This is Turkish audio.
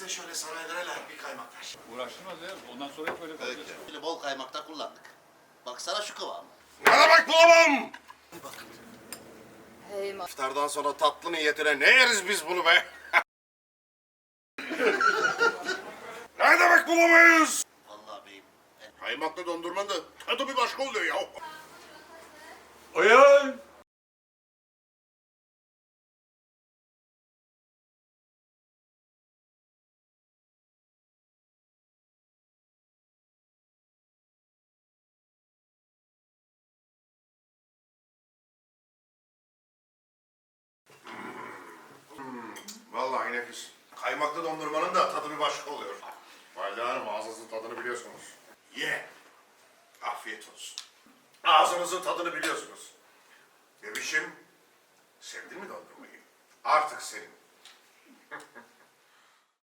bize şöyle saraylara layık bir kaymak ver. Uğraştırmaz ya. Ondan sonra hep öyle kalacağız. Böyle bol kaymakta kullandık. Baksana şu kıvamı. Ne demek bu oğlum? Hey ma- İftardan sonra tatlı niyetine ne yeriz biz bunu be? ne demek bulamayız? Vallahi beyim. Kaymaklı dondurmanın da tadı bir başka oluyor ya. Ayağım. Vallahi nefis. Kaymaklı dondurmanın da tadı bir başka oluyor. Valide Hanım ağzınızın tadını biliyorsunuz. Ye. Afiyet olsun. Ağzınızın tadını biliyorsunuz. Bebişim, sevdin mi dondurmayı? Artık senin.